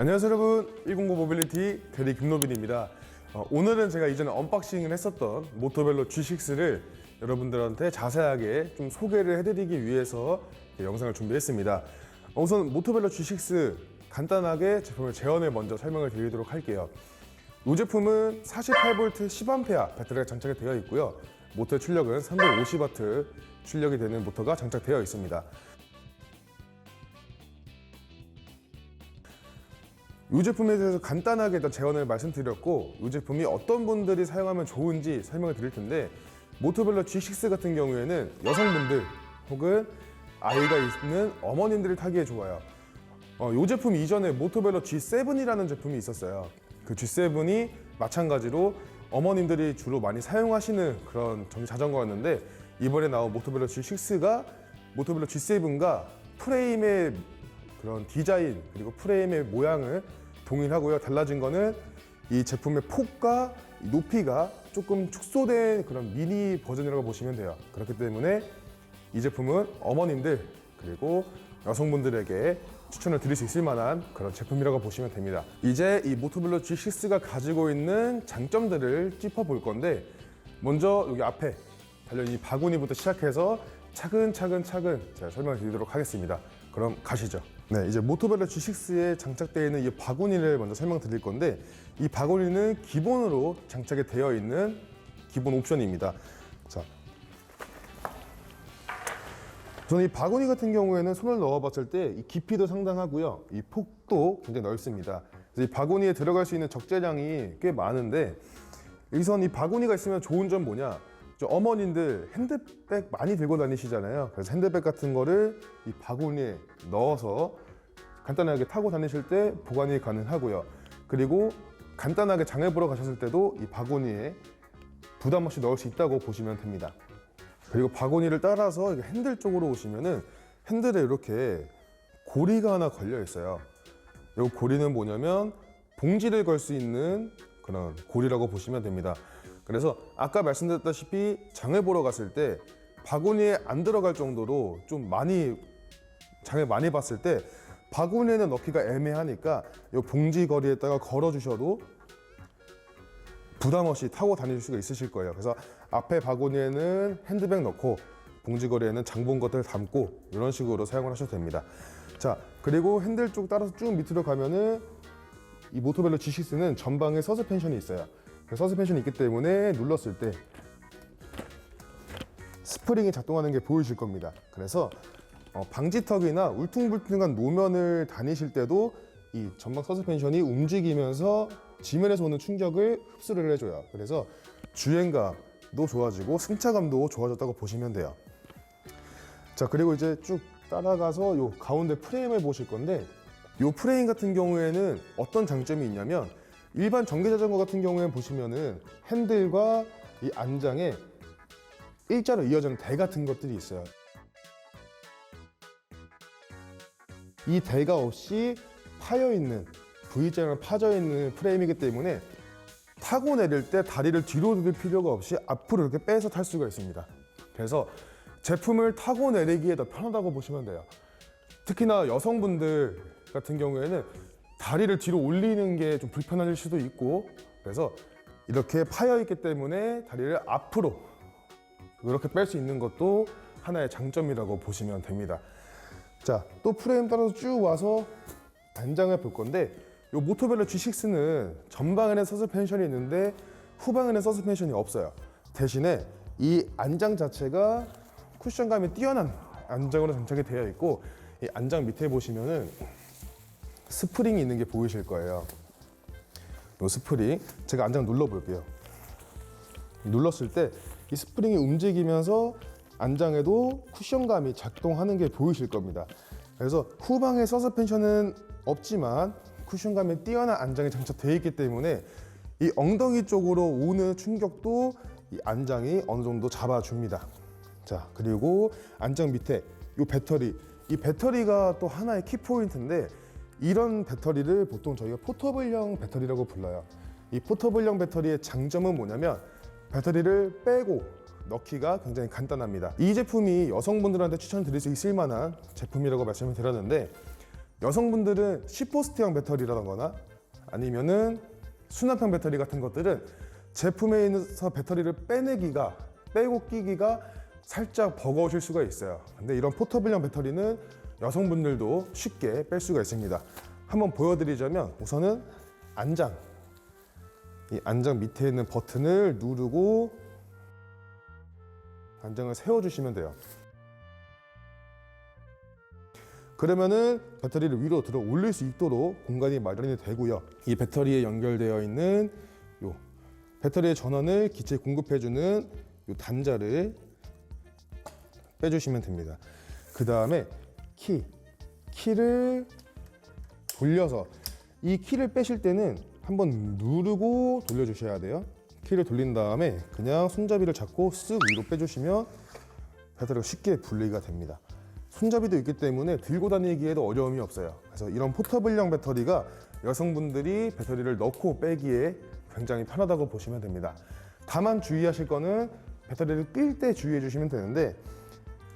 안녕하세요 여러분. 109 모빌리티 대리 김노빈입니다. 어, 오늘은 제가 이전에 언박싱을 했었던 모토벨로 G6를 여러분들한테 자세하게 좀 소개를 해드리기 위해서 이 영상을 준비했습니다. 어, 우선 모토벨로 G6 간단하게 제품의 재원을 먼저 설명을 드리도록 할게요. 이 제품은 48V 10A 배터리가 장착이 되어 있고요. 모터의 출력은 350W 출력이 되는 모터가 장착되어 있습니다 이 제품에 대해서 간단하게 일단 제언을 말씀드렸고 이 제품이 어떤 분들이 사용하면 좋은지 설명을 드릴 텐데 모토벨로 G6 같은 경우에는 여성분들 혹은 아이가 있는 어머님들이 타기에 좋아요. 어, 이 제품 이전에 모토벨로 G7이라는 제품이 있었어요. 그 G7이 마찬가지로 어머님들이 주로 많이 사용하시는 그런 전기 자전거였는데 이번에 나온 모토벨로 G6가 모토벨로 G7과 프레임의 그런 디자인 그리고 프레임의 모양을 동일하고요. 달라진 거는 이 제품의 폭과 이 높이가 조금 축소된 그런 미니 버전이라고 보시면 돼요. 그렇기 때문에 이 제품은 어머님들 그리고 여성분들에게 추천을 드릴 수 있을 만한 그런 제품이라고 보시면 됩니다. 이제 이 모토블로 G6가 가지고 있는 장점들을 짚어볼 건데 먼저 여기 앞에 달려있는 이 바구니부터 시작해서 차근차근 차근 제가 설명을 드리도록 하겠습니다. 그럼 가시죠. 네, 이제 모토벨로 G6에 장착되어 있는 이 바구니를 먼저 설명드릴 건데 이 바구니는 기본으로 장착이 되어 있는 기본 옵션입니다. 자, 저는 이 바구니 같은 경우에는 손을 넣어봤을 때 이 깊이도 상당하고요. 이 폭도 굉장히 넓습니다. 이 바구니에 들어갈 수 있는 적재량이 꽤 많은데 여기선 이 바구니가 있으면 좋은 점 뭐냐? 저 어머님들 핸드백 많이 들고 다니시잖아요. 그래서 핸드백 같은 거를 이 바구니에 넣어서 간단하게 타고 다니실 때 보관이 가능하고요. 그리고 간단하게 장을 보러 가셨을 때도 이 바구니에 부담 없이 넣을 수 있다고 보시면 됩니다. 그리고 바구니를 따라서 핸들 쪽으로 오시면은 핸들에 이렇게 고리가 하나 걸려 있어요. 이 고리는 뭐냐면 봉지를 걸 수 있는 그런 고리라고 보시면 됩니다. 그래서 아까 말씀드렸다시피 장을 보러 갔을 때 바구니에 안 들어갈 정도로 좀 많이 장을 많이 봤을 때 바구니에는 넣기가 애매하니까 이 봉지 거리에다가 걸어 주셔도 부담 없이 타고 다닐 수가 있으실 거예요. 그래서 앞에 바구니에는 핸드백 넣고 봉지 거리에는 장본 것들 담고 이런 식으로 사용을 하셔도 됩니다. 자, 그리고 핸들 쪽 따라서 쭉 밑으로 가면은 이 모토벨로 G6는 전방에 서스펜션이 있어요. 그 서스펜션이 있기 때문에 눌렀을 때 스프링이 작동하는 게 보이실 겁니다. 그래서 어, 방지턱이나 울퉁불퉁한 노면을 다니실 때도 이 전방 서스펜션이 움직이면서 지면에서 오는 충격을 흡수를 해줘요. 그래서 주행감도 좋아지고 승차감도 좋아졌다고 보시면 돼요. 자 그리고 이제 쭉 따라가서 요 가운데 프레임을 보실 건데 요 프레임 같은 경우에는 어떤 장점이 있냐면 일반 전기 자전거 같은 경우에 보시면은 핸들과 이 안장에 일자로 이어지는 대 같은 것들이 있어요. 이 대가 없이 파여 있는 V자로 파져 있는 프레임이기 때문에 타고 내릴 때 다리를 뒤로 들 필요가 없이 앞으로 이렇게 빼서 탈 수가 있습니다. 그래서 제품을 타고 내리기에 더 편하다고 보시면 돼요. 특히나 여성분들 같은 경우에는 다리를 뒤로 올리는 게 좀 불편하실 수도 있고 그래서 이렇게 파여 있기 때문에 다리를 앞으로 이렇게 뺄 수 있는 것도 하나의 장점이라고 보시면 됩니다. 자, 또 프레임 따라서 쭉 와서 안장을 볼 건데 이 모토벨로 G6는 전방에는 서스펜션이 있는데 후방에는 서스펜션이 없어요. 대신에 이 안장 자체가 쿠션감이 뛰어난 안장으로 장착이 되어 있고 이 안장 밑에 보시면은 스프링이 있는 게 보이실 거예요. 이 스프링 제가 안장 눌러 볼게요. 눌렀을 때 이 스프링이 움직이면서 안장에도 쿠션감이 작동하는 게 보이실 겁니다. 그래서 후방에 서스펜션은 없지만 쿠션감이 뛰어난 안장이 장착되어 있기 때문에 이 엉덩이 쪽으로 오는 충격도 이 안장이 어느 정도 잡아줍니다. 자, 그리고 안장 밑에 이 배터리. 이 배터리가 또 하나의 키포인트인데 이런 배터리를 보통 저희가 포터블형 배터리라고 불러요. 이 포터블형 배터리의 장점은 뭐냐면 배터리를 빼고 넣기가 굉장히 간단합니다. 이 제품이 여성분들한테 추천드릴 수 있을 만한 제품이라고 말씀을 드렸는데 여성분들은 10포스트형 배터리라거나 아니면은 수납형 배터리 같은 것들은 제품에 있어서 배터리를 빼내기가 빼고 끼기가 살짝 버거우실 수가 있어요. 근데 이런 포터블형 배터리는 여성분들도 쉽게 뺄 수가 있습니다. 한번 보여드리자면 우선은 안장 이 안장 밑에 있는 버튼을 누르고 안장을 세워주시면 돼요. 그러면은 배터리를 위로 들어 올릴 수 있도록 공간이 마련이 되고요. 이 배터리에 연결되어 있는 요 배터리의 전원을 기체에 공급해주는 요 단자를 빼주시면 됩니다. 그 다음에 키, 키를 돌려서 이 키를 빼실 때는 한번 누르고 돌려주셔야 돼요. 키를 돌린 다음에 그냥 손잡이를 잡고 쓱 위로 빼주시면 배터리가 쉽게 분리가 됩니다. 손잡이도 있기 때문에 들고 다니기에도 어려움이 없어요. 그래서 이런 포터블형 배터리가 여성분들이 배터리를 넣고 빼기에 굉장히 편하다고 보시면 됩니다. 다만 주의하실 거는 배터리를 끌때 주의해 주시면 되는데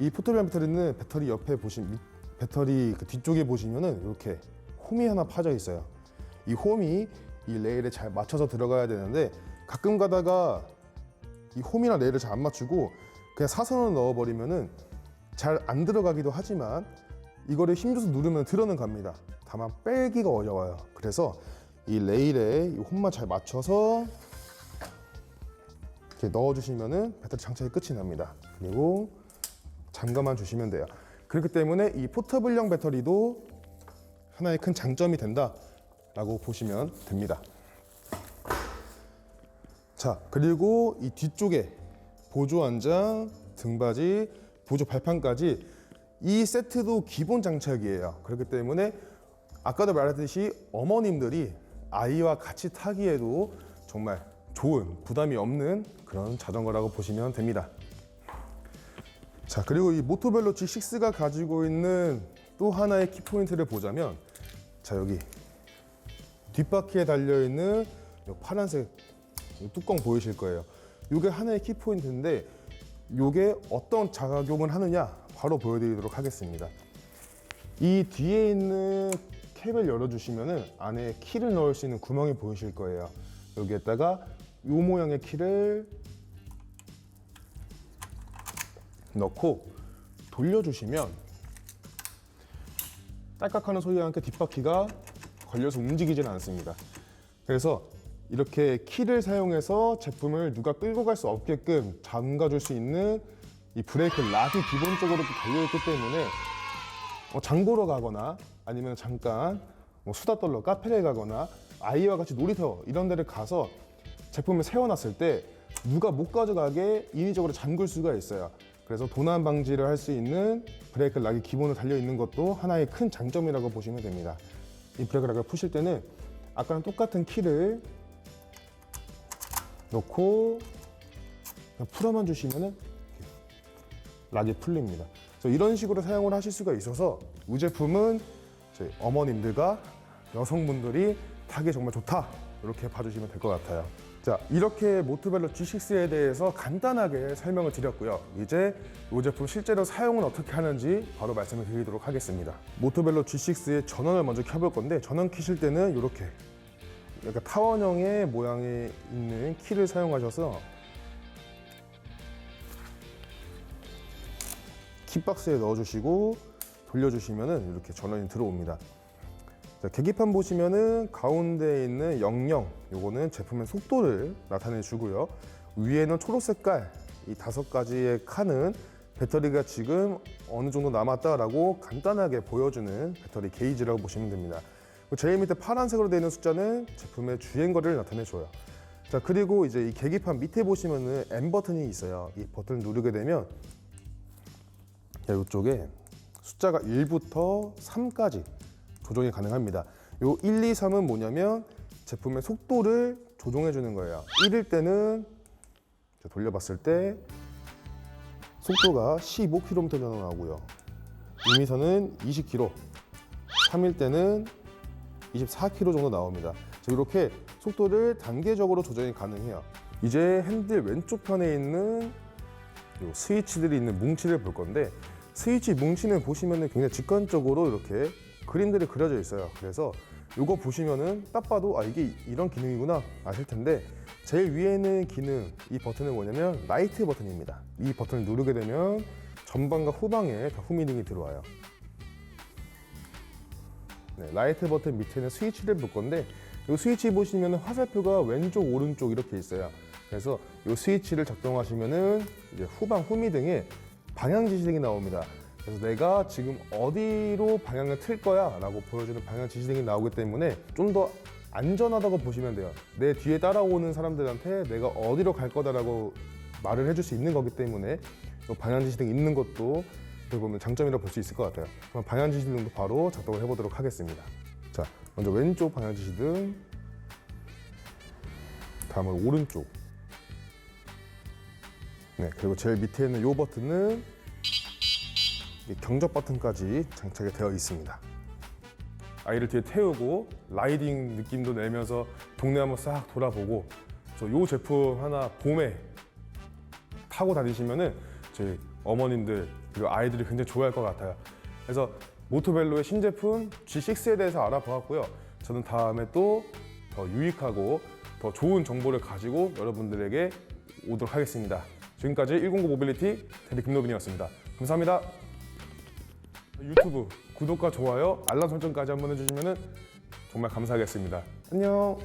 이 포터블형 배터리는 배터리 옆에 밑- 배터리 그 뒤쪽에 보시면은 이렇게 홈이 하나 파져 있어요. 이 홈이 이 레일에 잘 맞춰서 들어가야 되는데 가끔 가다가 이 홈이나 레일을 잘 안 맞추고 그냥 사선으로 넣어버리면은 잘 안 들어가기도 하지만 이거를 힘줘서 누르면 들어는 갑니다. 다만 빼기가 어려워요. 그래서 이 레일에 이 홈만 잘 맞춰서 이렇게 넣어주시면은 배터리 장착이 끝이 납니다. 그리고 잠가만 주시면 돼요. 그렇기 때문에 이 포터블형 배터리도 하나의 큰 장점이 된다라고 보시면 됩니다. 자, 그리고 이 뒤쪽에 보조 안장, 등받이, 보조 발판까지 이 세트도 기본 장착이에요. 그렇기 때문에 아까도 말했듯이 어머님들이 아이와 같이 타기에도 정말 좋은 부담이 없는 그런 자전거라고 보시면 됩니다. 자 그리고 이 모토벨로 G6가 가지고 있는 또 하나의 키포인트를 보자면 자 여기 뒷바퀴에 달려 있는 파란색 이 뚜껑 보이실 거예요. 이게 하나의 키포인트인데 이게 어떤 작용을 하느냐 바로 보여드리도록 하겠습니다. 이 뒤에 있는 캡을 열어주시면은 안에 키를 넣을 수 있는 구멍이 보이실 거예요. 여기에다가 이 모양의 키를 넣고 돌려주시면 딸깍하는 소리와 함께 뒷바퀴가 걸려서 움직이지는 않습니다. 그래서 이렇게 키를 사용해서 제품을 누가 끌고 갈 수 없게끔 잠가줄 수 있는 이 브레이크 락이 기본적으로 또 달려있기 때문에 어, 장 보러 가거나 아니면 잠깐 뭐 수다 떨러 카페를 가거나 아이와 같이 놀이터 이런 데를 가서 제품을 세워놨을 때 누가 못 가져가게 인위적으로 잠글 수가 있어요. 그래서 도난 방지를 할 수 있는 브레이크 락이 기본으로 달려 있는 것도 하나의 큰 장점이라고 보시면 됩니다. 이 브레이크 락을 푸실 때는 아까랑 똑같은 키를 넣고 풀어만 주시면은 락이 풀립니다. 그래서 이런 식으로 사용을 하실 수가 있어서 이 제품은 저희 어머님들과 여성분들이 타기 정말 좋다 이렇게 봐주시면 될 것 같아요. 자 이렇게 모토벨로 G6에 대해서 간단하게 설명을 드렸고요. 이제 이 제품 실제로 사용은 어떻게 하는지 바로 말씀을 드리도록 하겠습니다. 모토벨로 G6의 전원을 먼저 켜볼 건데 전원 켜실 때는 이렇게 약간 타원형의 모양이 있는 키를 사용하셔서 kit박스에 넣어주시고 돌려주시면은 이렇게 전원이 들어옵니다. 자, 계기판 보시면은 가운데에 있는 00 요거는 제품의 속도를 나타내 주고요. 위에는 초록 색깔 이 다섯 가지의 칸은 배터리가 지금 어느 정도 남았다라고 간단하게 보여주는 배터리 게이지라고 보시면 됩니다. 제일 밑에 파란색으로 되어 있는 숫자는 제품의 주행 거리를 나타내 줘요. 자 그리고 이제 이 계기판 밑에 보시면은 M 버튼이 있어요. 이 버튼을 누르게 되면 자, 이쪽에 숫자가 1부터 3까지 조정이 가능합니다. 요 1, 2, 3은 뭐냐면 제품의 속도를 조정해 주는 거예요. 1일 때는 자, 돌려봤을 때 속도가 15km 정도 나오고요. 2미터는 20km, 3일 때는 24km 정도 나옵니다. 자, 이렇게 속도를 단계적으로 조정이 가능해요. 이제 핸들 왼쪽 편에 있는 요 스위치들이 있는 뭉치를 볼 건데 스위치 뭉치는 보시면 굉장히 직관적으로 이렇게 그림들이 그려져 있어요. 그래서 이거 보시면은 딱 봐도 아 이게 이런 기능이구나 아실 텐데 제일 위에 있는 기능 이 버튼은 뭐냐면 라이트 버튼입니다. 이 버튼을 누르게 되면 전방과 후방에 다 후미등이 들어와요. 네, 라이트 버튼 밑에는 스위치를 볼 건데 이 스위치 보시면 화살표가 왼쪽 오른쪽 이렇게 있어요. 그래서 이 스위치를 작동하시면은 이제 후방 후미등에 방향 지시등이 나옵니다. 그래서 내가 지금 어디로 방향을 틀 거야 라고 보여주는 방향 지시등이 나오기 때문에 좀 더 안전하다고 보시면 돼요. 내 뒤에 따라오는 사람들한테 내가 어디로 갈 거다라고 말을 해줄 수 있는 거기 때문에 이 방향 지시등 있는 것도 어떻게 보면 장점이라고 볼수 있을 것 같아요. 그럼 방향 지시등도 바로 작동을 해보도록 하겠습니다. 자, 먼저 왼쪽 방향 지시등, 다음은 오른쪽. 네, 그리고 제일 밑에 있는 이 버튼은 이 경적 버튼까지 장착이 되어 있습니다. 아이를 뒤에 태우고 라이딩 느낌도 내면서 동네 한번 싹 돌아보고 이 제품 하나 봄에 타고 다니시면은 저희 어머님들 그리고 아이들이 굉장히 좋아할 것 같아요. 그래서 모토벨로의 신제품 G6에 대해서 알아보았고요. 저는 다음에 또 더 유익하고 더 좋은 정보를 가지고 여러분들에게 오도록 하겠습니다. 지금까지 109 모빌리티 테리 김노빈이었습니다. 감사합니다. 유튜브 구독과 좋아요, 알람 설정까지 한번 해주시면 정말 감사하겠습니다. 안녕.